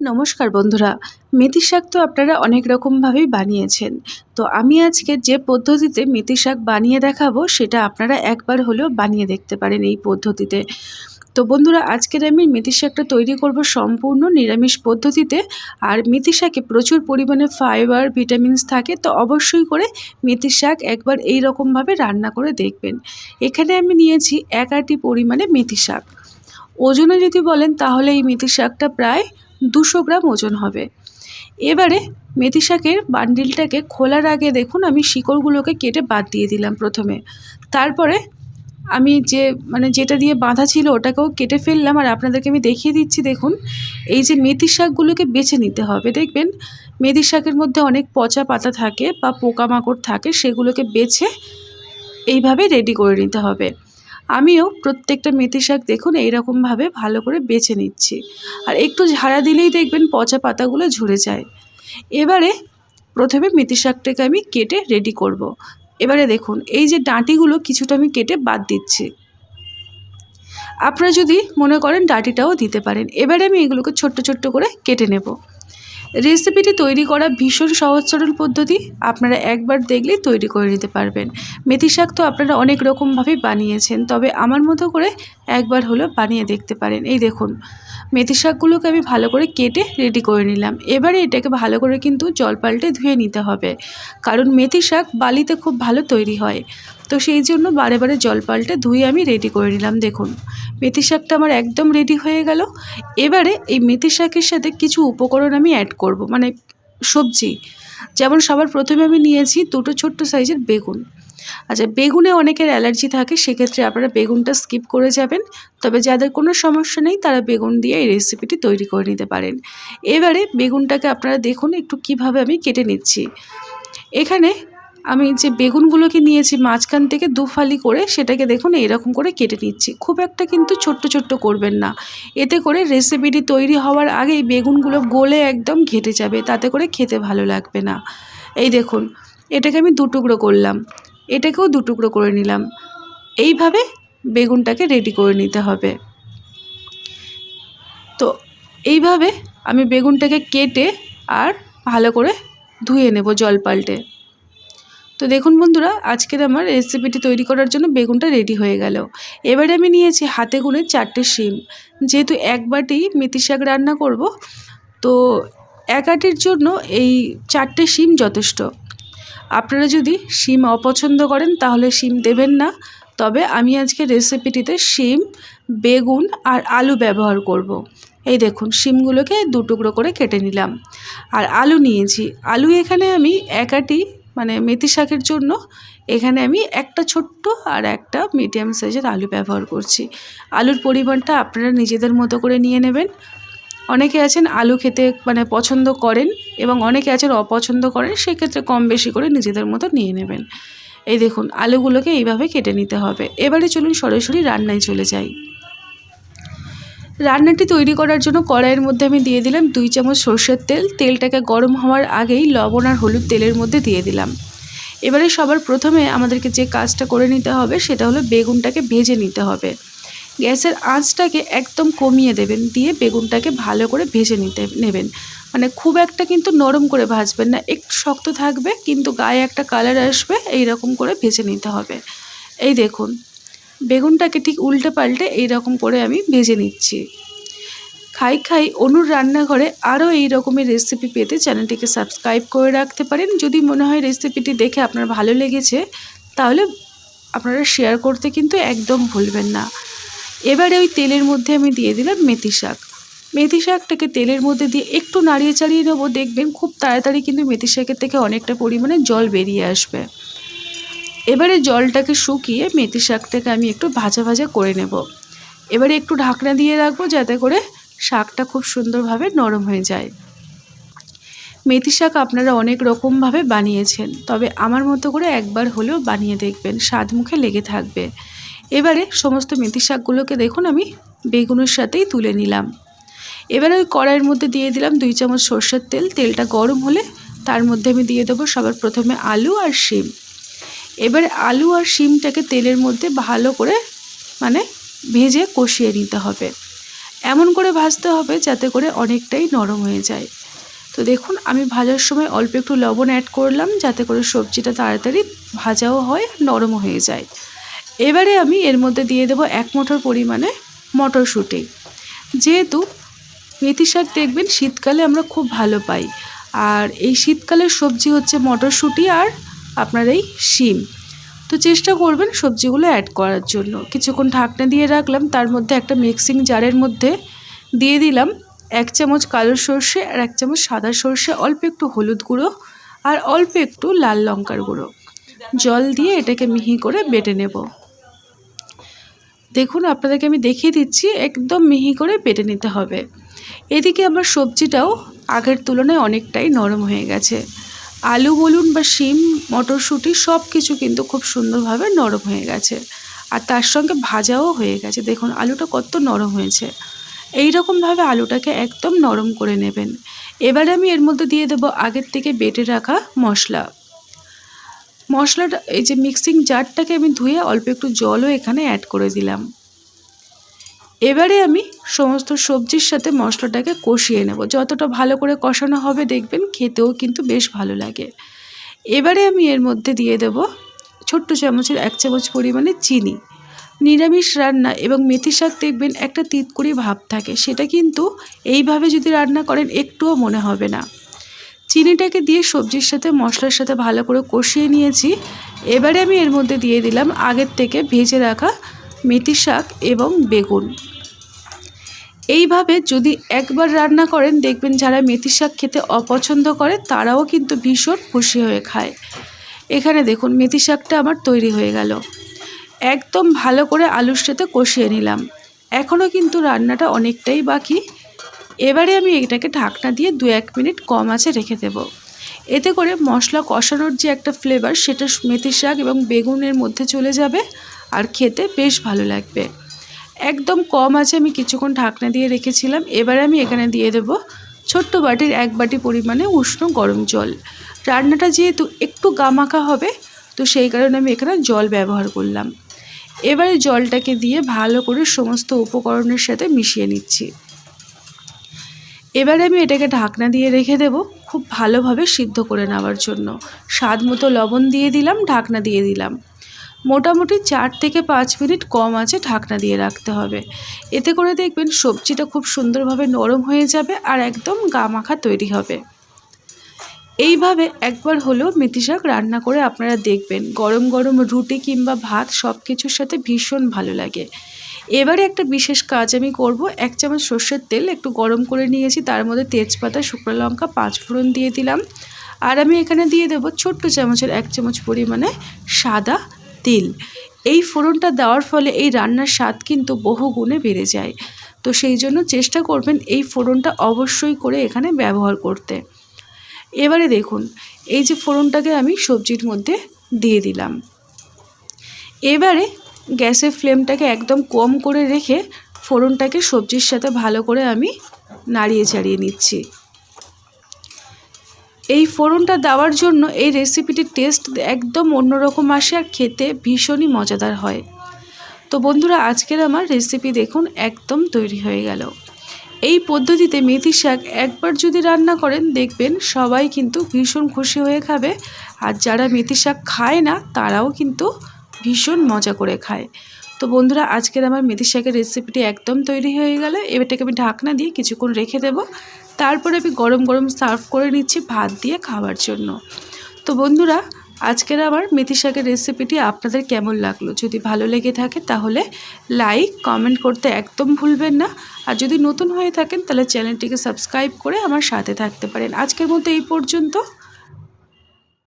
নমস্কার বন্ধুরা, মেথি শাক তো আপনারা অনেক রকমভাবেই বানিয়েছেন। তো আমি আজকে যে পদ্ধতিতে মেথি শাক বানিয়ে দেখাবো, সেটা আপনারা একবার হলেও বানিয়ে দেখতে পারেন এই পদ্ধতিতে। তো বন্ধুরা, আজকের আমি মেথি শাকটা তৈরি করব সম্পূর্ণ নিরামিষ পদ্ধতিতে। আর মেথি শাকে প্রচুর পরিমাণে ফাইবার, ভিটামিনস থাকে, তো অবশ্যই করে মেথি শাক একবার এই রকমভাবে রান্না করে দেখবেন। এখানে আমি নিয়েছি এক আটি পরিমাণে মেথি শাক। ওজনে যদি বলেন, তাহলে এই মেথি শাকটা প্রায় দুশো গ্রাম ওজন হবে। এবারে মেথি শাকের বান্ডিলটাকে খোলার আগে দেখুন, আমি শিকড়গুলোকে কেটে বাদ দিয়ে দিলাম প্রথমে। তারপরে আমি যে মানে যেটা দিয়ে বাঁধা ছিল ওটাকেও কেটে ফেললাম। আর আপনাদেরকে আমি দেখিয়ে দিচ্ছি, দেখুন, এই যে মেথি শাকগুলোকে বেছে নিতে হবে। দেখবেন, মেথি শাকের মধ্যে অনেক পচা পাতা থাকে বা পোকামাকড় থাকে, সেগুলোকে বেছে এইভাবে রেডি করে নিতে হবে। আমিও প্রত্যেকটা মেথি শাক দেখুন এইরকমভাবে ভালো করে বেছে নিচ্ছি। আর একটু ঝাড়া দিলেই দেখবেন পচা পাতাগুলো ঝরে যায়। এবারে প্রথমে মেথি শাকটাকে আমি কেটে রেডি করব। এবারে দেখুন, এই যে ডাঁটিগুলো কিছুটা আমি কেটে বাদ দিচ্ছি। আপনারা যদি মনে করেন ডাঁটিটাও দিতে পারেন। এবারে আমি এগুলোকে ছোট্ট ছোট্ট করে কেটে নেব। রেসিপিটি তৈরি করা ভীষণ সহজ, সরল পদ্ধতি। আপনারা একবার দেখলেই তৈরি করে নিতে পারবেন। মেথি শাক তো আপনারা অনেক রকমভাবেই বানিয়েছেন, তবে আমার মতো করে একবার হলো বানিয়ে দেখতে পারেন। এই দেখুন, মেথি শাকগুলোকে আমি ভালো করে কেটে রেডি করে নিলাম। এবারে এটাকে ভালো করে কিন্তু জল পাল্টে ধুয়ে নিতে হবে। কারণ মেথি শাক বালিতে খুব ভালো তৈরি হয়। তো সেই জন্য বারে বারে জল পাল্টে ধুয়ে আমি রেডি করে নিলাম, দেখুন। মেথি শাকটা আমার একদম রেডি হয়ে গেল। এবারে এই মেথি শাকের সাথে কিছু উপকরণ আমি অ্যাড করব মানে সবজি। যেমন সবার প্রথমে আমি নিয়েছি দুটো ছোট্ট সাইজের বেগুন। আচ্ছা বেগুনে অনেকের অ্যালার্জি থাকে, সেক্ষেত্রে আপনারা বেগুনটা স্কিপ করে যাবেন। তবে যাদের কোনো সমস্যা নেই, তারা বেগুন দিয়ে এই রেসিপিটি তৈরি করে নিতে পারেন। এবারে বেগুনটাকে আপনারা দেখুন একটু কীভাবে আমি কেটে নিচ্ছি। এখানে আমি যে বেগুনগুলোকে নিয়েছি মাঝখান থেকে দু ফালি করে সেটাকে দেখুন এরকম করে কেটে নিচ্ছি। খুব একটা কিন্তু ছোট্ট ছোট্ট করবেন না। এতে করে রেসিপিটি তৈরি হওয়ার আগেই বেগুনগুলো গলে একদম ঘেটে যাবে, তাতে করে খেতে ভালো লাগবে না। এই দেখুন, এটাকে আমি দু টুকরো করলাম, এটাকেও দু টুকরো করে নিলাম। এইভাবে বেগুনটাকে রেডি করে নিতে হবে। তো এইভাবে আমি বেগুনটাকে কেটে আর ভালো করে ধুয়ে নেব জল পাল্টে। তো দেখুন বন্ধুরা, আজকের আমার রেসিপিটি তৈরি করার জন্য বেগুনটা রেডি হয়ে গেল। এবারে আমি নিয়েছি হাতে গুনে চারটে শিম। যেহেতু এক বাটি মেথি শাক রান্না করব, তো এক আটির জন্য এই চারটে শিম যথেষ্ট। আপনারা যদি শিম অপছন্দ করেন, তাহলে শিম দেবেন না। তবে আমি আজকে রেসিপিটিতে শিম, বেগুন আর আলু ব্যবহার করব। এই দেখুন, শিমগুলোকে দু টুকরো করে কেটে নিলাম। আর আলু নিয়েছি। আলু এখানে আমি একাটি মানে মেথি শাকের জন্য এখানে আমি একটা ছোট্ট আর একটা মিডিয়াম সাইজের আলু ব্যবহার করছি। আলুর পরিমাণটা আপনারা নিজেদের মতো করে নিয়ে নেবেন। অনেকে আছেন আলু খেতে মানে পছন্দ করেন এবং অনেকে আছেন অপছন্দ করেন, সেক্ষেত্রে কম বেশি করে নিজেদের মতো নিয়ে নেবেন। এই দেখুন, আলুগুলোকে এইভাবে কেটে নিতে হবে। এবারে চলুন সরাসরি রান্নায় চলে যাই। রান্নাটি তৈরি করার জন্য কড়াইয়ের মধ্যে আমি দিয়ে দিলাম দুই চামচ সর্ষের তেল। তেলটাকে গরম হওয়ার আগেই লবণ আর হলুদ তেলের মধ্যে দিয়ে দিলাম। এবারে সবার প্রথমে আমাদেরকে যে কাজটা করে নিতে হবে সেটা হলো বেগুনটাকে ভেজে নিতে হবে। গ্যাসের আঁচটাকে একদম কমিয়ে দেবেন, দিয়ে বেগুনটাকে ভালো করে ভেজে নিতে নেবেন। মানে খুব একটা কিন্তু নরম করে ভাজবেন না, একটু শক্ত থাকবে, কিন্তু গায়ে একটা কালার আসবে এই রকম করে ভেজে নিতে হবে। এই দেখুন বেগুনটাকে ঠিক উল্টে পাল্টে এইরকম করে আমি ভেজে নিচ্ছি। খাই খাই অনুর রান্নাঘরে আরও এই রকমের রেসিপি পেতে চ্যানেলটিকে সাবস্ক্রাইব করে রাখতে পারেন। যদি মনে হয় রেসিপিটি দেখে আপনার ভালো লেগেছে, তাহলে আপনারা শেয়ার করতে কিন্তু একদম ভুলবেন না। এবারে ওই তেলের মধ্যে আমি দিয়ে দিলাম মেথি শাক। মেথি শাকটাকে তেলের মধ্যে দিয়ে একটু নাড়িয়ে চাড়িয়ে নেব। দেখবেন খুব তাড়াতাড়ি কিন্তু মেথি শাকের থেকে অনেকটা পরিমাণে জল বেরিয়ে আসবে। এবারে জলটাকে শুকিয়ে মেথি শাকটাকে আমি একটু ভাজা ভাজা করে নেব। এবারে একটু ঢাকনা দিয়ে রাখব যাতে করে শাকটা খুব সুন্দরভাবে নরম হয়ে যায়। মেথি শাক আপনারা অনেক রকমভাবে বানিয়েছেন, তবে আমার মতো করে একবার হলেও বানিয়ে দেখবেন, স্বাদ মুখে লেগে থাকবে। এবারে সমস্ত মেথি শাকগুলোকে দেখুন, আমি বেগুনের সাথেই তুলে নিলাম। এবারে ওই কড়াইয়ের মধ্যে দিয়ে দিলাম দুই চামচ সর্ষের তেল, তেলটা গরম হলে তার মধ্যে আমি দিয়ে দেবো সবার প্রথমে আলু আর শিম। এবারে আলু আর শিমটাকে তেলের মধ্যে ভালো করে মানে ভেজে কষিয়ে নিতে হবে। এমন করে ভাজতে হবে যাতে করে অনেকটাই নরম হয়ে যায়। তো দেখুন, আমি ভাজার সময় অল্প একটু লবণ অ্যাড করলাম যাতে করে সবজিটা তাড়াতাড়ি ভাজাও হয় আর হয়ে যায়। এবারে আমি এর মধ্যে দিয়ে দেবো এক মুঠোর পরিমাণে মটরশুঁটি। যেহেতু মেথি শাক দেখবেন শীতকালে আমরা খুব ভালো পাই। আর এই শীতকালের সবজি হচ্ছে মটরশুঁটি আর আপনার এই শিম। তো চেষ্টা করবেন সবজিগুলো অ্যাড করার জন্য। কিছুক্ষণ ঢাকনা দিয়ে রাখলাম, তার মধ্যে একটা মিক্সিং জারের মধ্যে দিয়ে দিলাম এক চামচ কালো সর্ষে আর এক চামচ সাদা সর্ষে, অল্প একটু হলুদ গুঁড়ো আর অল্প একটু লাল লঙ্কার গুঁড়ো। জল দিয়ে এটাকে মিহি করে বেটে নেব। দেখুন, আপনাদেরকে আমি দেখিয়ে দিচ্ছি, একদম মিহি করে বেটে নিতে হবে। এদিকে আমার সবজিটাও আগের তুলনায় অনেকটাই নরম হয়ে গেছে। আলু বলুন বা শিম, মটরশুঁটি সব কিছু কিন্তু খুব সুন্দরভাবে নরম হয়ে গেছে। আর তার সঙ্গে ভাজাও হয়ে গেছে। দেখুন, আলুটা কত নরম হয়েছে। এই রকমভাবে আলুটাকে একদম নরম করে নেবেন। এবারে আমি এর মধ্যে দিয়ে দেবো আগের থেকে বেটে রাখা মশলা। মশলাটা, এই যে মিক্সিং জারটাকে আমি ধুয়ে অল্প একটু জলও এখানে অ্যাড করে দিলাম। এবারে আমি সমস্ত সবজির সাথে মশলাটাকে কষিয়ে নেব। যতটা ভালো করে কষানো হবে দেখবেন খেতেও কিন্তু বেশ ভালো লাগে। এবারে আমি এর মধ্যে দিয়ে দেব ছোট্ট চামচের এক চামচ পরিমাণে চিনি। নিরামিষ রান্না এবং মেথি শাক দেখবেন একটা তিতকুড়ি ভাব থাকে। সেটা কিন্তু এইভাবে যদি রান্না করেন একটুও মনে হবে না। চিনিটাকে দিয়ে সবজির সাথে মশলার সাথে ভালো করে কষিয়ে নিয়েছি। এবারে আমি এর মধ্যে দিয়ে দিলাম আগের থেকে ভেজে রাখা মেথি শাক এবং বেগুন। এইভাবে যদি একবার রান্না করেন, দেখবেন যারা মেথি শাক খেতে অপছন্দ করে, তারাও কিন্তু ভীষণ খুশি হয়ে খায়। এখানে দেখুন, মেথি শাকটা আমার তৈরি হয়ে গেল। একদম ভালো করে আলুর সাথে কষিয়ে নিলাম। এখনও কিন্তু রান্নাটা অনেকটাই বাকি। এবারে আমি এটাকে ঢাকনা দিয়ে দু এক মিনিট কম আছে রেখে দেব। এতে করে মশলা কষানোর যে একটা ফ্লেভার সেটা মেথি শাক এবং বেগুনের মধ্যে চলে যাবে। আর খেতে বেশ ভালো লাগবে। একদম কম আছে আমি কিছুক্ষণ ঢাকনা দিয়ে রেখেছিলাম। এবারে আমি এখানে দিয়ে দেব ছোট্ট বাটির এক বাটি পরিমাণে উষ্ণ গরম জল। রান্নাটা যেহেতু একটু গামাখা হবে, তো সেই কারণে আমি এখানে জল ব্যবহার করলাম। এবারে জলটাকে দিয়ে ভালো করে সমস্ত উপকরণের সাথে মিশিয়ে নিচ্ছি। এবারে আমি এটাকে ঢাকনা দিয়ে রেখে দেব খুব ভালোভাবে সিদ্ধ করে নেওয়ার জন্য। স্বাদ মতো লবণ দিয়ে দিলাম, ঢাকনা দিয়ে দিলাম। মোটামুটি চার থেকে পাঁচ মিনিট কম আছে ঢাকনা দিয়ে রাখতে হবে। এতে করে দেখবেন সবজিটা খুব সুন্দরভাবে নরম হয়ে যাবে আর একদম গা মাখা তৈরি হবে। এইভাবে একবার হলেও মেথি শাক রান্না করে আপনারা দেখবেন গরম গরম রুটি কিংবা ভাত সব কিছুর সাথে ভীষণ ভালো লাগে। এবারে একটা বিশেষ কাজ আমি করব, এক চামচ সর্ষের তেল একটু গরম করে নিয়েছি, তার মধ্যে তেজপাতা, শুকনো লঙ্কা, পাঁচ ফোড়ন দিয়ে দিলাম। আর আমি এখানে দিয়ে দেব ছোট্ট চামচের এক চামচ পরিমাণে সাদা তিল। এই ফোড়নটা দেওয়ার ফলে এই রান্নার স্বাদ কিন্তু বহু গুণে বেড়ে যায়। তো সেই জন্য চেষ্টা করবেন এই ফোড়নটা অবশ্যই করে এখানে ব্যবহার করতে। এবারে দেখুন, এই যে ফোড়নটাকে আমি সবজির মধ্যে দিয়ে দিলাম। এবারে গ্যাসের ফ্লেমটাকে একদম কম করে রেখে ফোড়নটাকে সবজির সাথে ভালো করে আমি নাড়িয়ে চাড়িয়ে নিচ্ছি। এই ফোড়নটা দেওয়ার জন্য এই রেসিপিটির টেস্ট একদম অন্যরকম আসে আর খেতে ভীষণই মজাদার হয়। তো বন্ধুরা, আজকের আমার রেসিপি দেখুন, একদম তৈরি হয়ে গেল। এই পদ্ধতিতে মেথি শাক একবার যদি রান্না করেন, দেখবেন সবাই কিন্তু ভীষণ খুশি হয়ে খাবে। আর যারা মেথি শাক খায় না, তারাও কিন্তু ভীষণ মজা করে খায়। তো বন্ধুরা, আজকের আমার মেথি শাকের রেসিপিটি একদম তৈরি হয়ে গেল। এবারটাকে আমি ঢাকনা দিয়ে কিছুক্ষণ রেখে দেব। তারপরে আমি গরম গরম সার্ভ করে নিচ্ছি ভাত দিয়ে খাওয়ার জন্য। তো বন্ধুরা, আজকের আমার মেথি শাকের রেসিপিটি আপনাদের কেমন লাগল? যদি ভালো লেগে থাকে তাহলে লাইক, কমেন্ট করতে একদম ভুলবেন না। আর যদি নতুন হয়ে থাকেন তাহলে চ্যানেলটিকে সাবস্ক্রাইব করে আমার সাথে থাকতে পারেন। আজকের মতো এই পর্যন্ত।